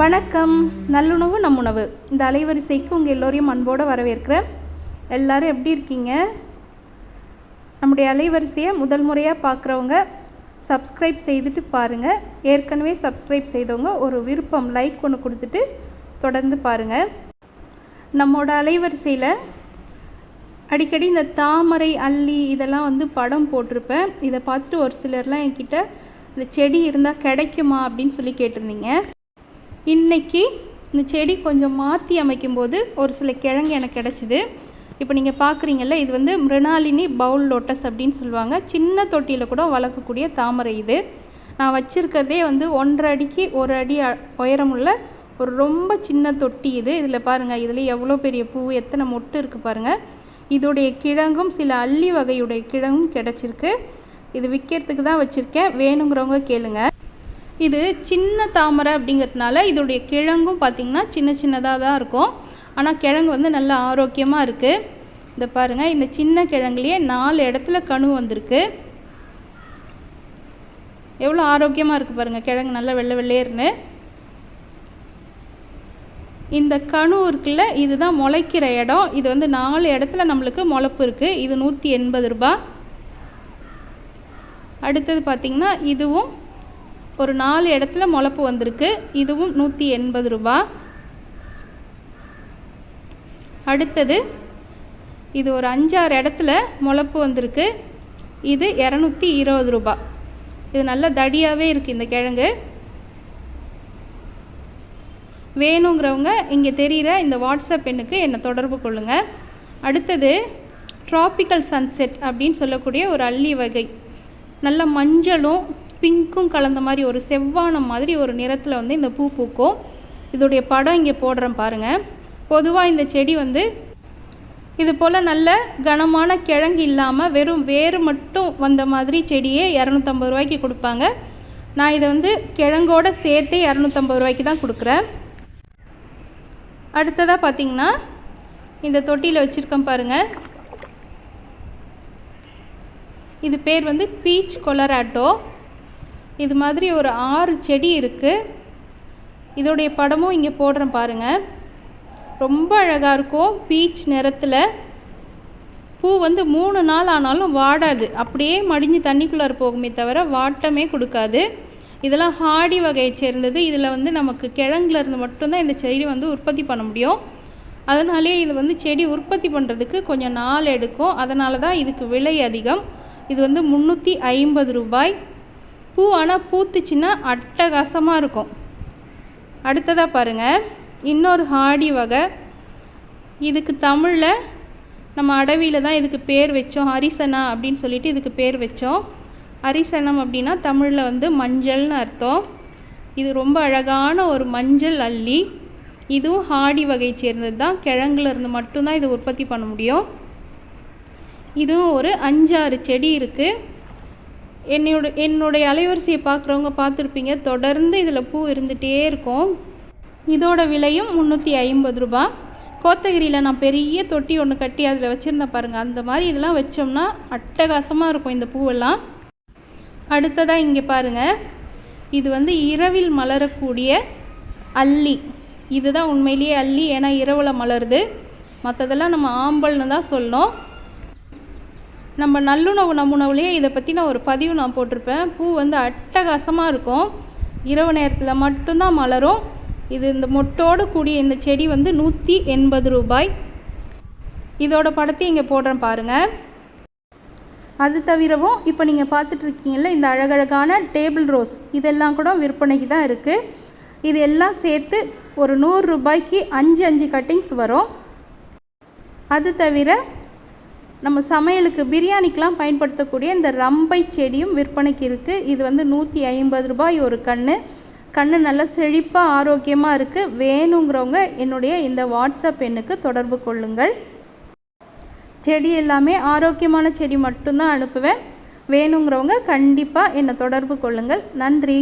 வணக்கம். நல்லுணவு நம் உணவு இந்த அலைவரிசைக்கு உங்கள் எல்லோரையும் அன்போடு வரவேற்கிறேன். எல்லாரும் எப்படி இருக்கீங்க? நம்முடைய அலைவரிசையை முதல் முறையாக பார்க்குறவங்க சப்ஸ்கிரைப் செய்துட்டு பாருங்கள் ஏற்கனவே சப்ஸ்கிரைப் செய்தவங்க ஒரு விருப்பம் லைக் ஒன்று கொடுத்துட்டு தொடர்ந்து பாருங்கள் நம்மளோட அலைவரிசையில் அடிக்கடி இந்த தாமரை அள்ளி இதெல்லாம் வந்து படம் போட்டிருப்பேன். இதை பார்த்துட்டு ஒரு சிலர்லாம் என்கிட்ட இந்த செடி இருந்தால் கிடைக்குமா? அப்படின்னு சொல்லி கேட்டிருந்தீங்க. இன்றைக்கி இந்த செடி கொஞ்சம் மாற்றி அமைக்கும்போது ஒரு சில கிழங்கு எனக்கு கிடச்சிது. இப்போ நீங்கள் பார்க்குறீங்கல்ல இது வந்து மிருணாலினி பவுல் லோட்டஸ் அப்படின்னு சொல்லுவாங்க. சின்ன தொட்டியில் கூட வளர்க்கக்கூடிய தாமரை இது. நான் வச்சுருக்கிறதே வந்து ஒன்றரை அடிக்கு ஒரு அடி உயரமுள்ள ஒரு ரொம்ப சின்ன தொட்டி இது. இதில் பாருங்கள் இதில் எவ்வளோ பெரிய பூ எத்தனை மொட்டு இருக்குது பாருங்கள் இதோடைய கிழங்கும் சில அள்ளி வகையுடைய கிழங்கும் கிடச்சிருக்கு. இது விற்கிறதுக்கு தான் வச்சுருக்கேன். வேணுங்கிறவங்க கேளுங்கள் இது சின்ன தாமரை அப்படிங்கிறதுனால இதோடைய கிழங்கும் பார்த்திங்கன்னா சின்ன சின்னதாக தான் இருக்கும். ஆனால் கிழங்கு வந்து நல்ல ஆரோக்கியமாக இருக்குது இந்த பாருங்கள் இந்த சின்ன கிழங்குலேயே நாலு இடத்துல கணு வந்திருக்கு. எவ்வளோ ஆரோக்கியமாக இருக்குது பாருங்கள் கிழங்கு நல்லா வெள்ளை வெள்ளையர்னு இந்த கணு இருக்குல்ல இதுதான் முளைக்கிற இடம். இது வந்து நாலு இடத்துல நம்மளுக்கு முளைப்பு இருக்குது இது நூற்றி எண்பது ரூபா அடுத்தது பார்த்திங்கன்னா இதுவும் ஒரு நாலு இடத்துல முளப்பு வந்திருக்கு. இதுவும் நூற்றி எண்பது ரூபா. அடுத்தது இது ஒரு அஞ்சாறு இடத்துல முளப்பு வந்திருக்கு. இது இரநூத்தி இருபது ரூபா. இது நல்ல தடியாகவே இருக்குது இந்த கிழங்கு. வேணுங்கிறவங்க இங்கே தெரிகிற இந்த வாட்ஸ்அப் எண்ணுக்கு என்னை தொடர்பு கொள்ளுங்கள் அடுத்தது ட்ராபிக்கல் சன்செட் அப்படின்னு சொல்லக்கூடிய ஒரு அள்ளி வகை. நல்ல மஞ்சளும் பிங்க்கும் கலந்த மாதிரி ஒரு செவ்வானம் மாதிரி ஒரு நிறத்தில் வந்து இந்த பூ பூக்கும். இதோடைய படம் இங்கே போடுறேன் பாருங்கள் பொதுவாக இந்த செடி வந்து இது போல் நல்ல கனமான கிழங்கு இல்லாமல் வெறும் வேறு மட்டும் வந்த மாதிரி செடியே இரநூத்தம்பது ரூபாய்க்கு கொடுப்பாங்க. நான் இதை வந்து கிழங்கோட சேர்த்தே இரநூத்தம்பது ரூபாய்க்கு தான் கொடுக்குறேன். அடுத்ததாக பார்த்தீங்கன்னா இந்த தொட்டியில் வச்சுருக்கேன் பாருங்கள் இது பேர் வந்து பீச் கொலராட்டோ. இது மாதிரி ஒரு ஆறு செடி இருக்குது இதோடைய படமும் இங்கே போடுறேன் பாருங்கள் ரொம்ப அழகாக இருக்கும் பீச் நிறத்தில். பூ வந்து மூணு நாள் ஆனாலும் வாடாது. அப்படியே மடிஞ்சு தண்ணிக்குள்ளார போகுமே தவிர வாட்டமே கொடுக்காது. இதெல்லாம் ஹாடி வகையை சேர்ந்தது. இதில் வந்து நமக்கு கிழங்குல இருந்து மட்டும்தான் இந்த செடி வந்து உற்பத்தி பண்ண முடியும். அதனாலே இது வந்து செடி உற்பத்தி பண்ணுறதுக்கு கொஞ்சம் நாள் எடுக்கும். அதனால தான் இதுக்கு விலை அதிகம். இது வந்து முந்நூற்றி ஐம்பது ரூபாய். பூ ஆனால் பூத்துச்சுன்னா அட்டகாசமாக இருக்கும். அடுத்ததாக பாருங்கள் இன்னொரு ஹாடி வகை. இதுக்கு தமிழில் நம்ம அடவியில் தான் இதுக்கு பேர் வச்சோம். ஹரிசனா அப்படின்னு சொல்லிட்டு இதுக்கு பேர் வச்சோம். ஹரிசனம் அப்படின்னா தமிழில் வந்து மஞ்சள்னு அர்த்தம். இது ரொம்ப அழகான ஒரு மஞ்சள் அள்ளி இதுவும் ஹாடி வகையை சேர்ந்தது தான். கிழங்குல இருந்து மட்டும்தான் இதை உற்பத்தி பண்ண முடியும். இதுவும் ஒரு அஞ்சாறு செடி இருக்குது என்னோட என்னுடைய அலைவரிசையை பார்க்குறவங்க பார்த்துருப்பீங்க. தொடர்ந்து இதில் பூ இருந்துகிட்டே இருக்கும். இதோட விலையும் முந்நூற்றி ஐம்பது ரூபா. கோத்தகிரியில் நான் பெரிய தொட்டி ஒன்று கட்டி அதில் வச்சுருந்தேன் பாருங்கள் அந்த மாதிரி இதெல்லாம் வச்சோம்னா அட்டகாசமாக இருக்கும் இந்த பூவெல்லாம். அடுத்ததாக இங்கே பாருங்கள் இது வந்து இரவில் மலரக்கூடிய அல்லி. இதுதான் உண்மையிலேயே அல்லி. ஏன்னா இரவில் மலருது. மற்றதெல்லாம் நம்ம ஆம்பல்னு தான் சொல்லணும். நம்ம நல்லுணவு நமுணவுலேயே இதை பற்றின ஒரு பதிவு நான் போட்டிருப்பேன். பூ வந்து அட்டகாசமாக இருக்கும். இரவு நேரத்தில் மட்டும்தான் மலரும். இது இந்த மொட்டோடு கூடிய இந்த செடி வந்து நூற்றி எண்பது ரூபாய். இதோட படத்தையும் இங்கே போடுறேன் பாருங்கள் அது தவிரவும் இப்போ நீங்கள் பார்த்துட்ருக்கீங்கல்ல இந்த அழகழகான டேபிள் ரோஸ். இதெல்லாம் கூட விற்பனைக்கு தான் இருக்குது இது எல்லாம் சேர்த்து ஒரு நூறு ரூபாய்க்கு அஞ்சு அஞ்சு கட்டிங்ஸ் வரும். அது தவிர நம்ம சமையலுக்கு பிரியாணிக்கெலாம் பயன்படுத்தக்கூடிய இந்த ரம்பை செடியும் விற்பனைக்கு இருக்குது இது வந்து நூற்றி ஐம்பது ரூபாய் ஒரு கன்று கண் நல்லா செழிப்பாக ஆரோக்கியமாக இருக்குது வேணுங்கிறவங்க என்னுடைய இந்த வாட்ஸ்அப் எண்ணுக்கு தொடர்பு கொள்ளுங்கள். செடி எல்லாமே ஆரோக்கியமான செடி மட்டும்தான் அனுப்புவேன். வேணுங்கிறவங்க கண்டிப்பாக என்னை தொடர்பு கொள்ளுங்கள். நன்றி.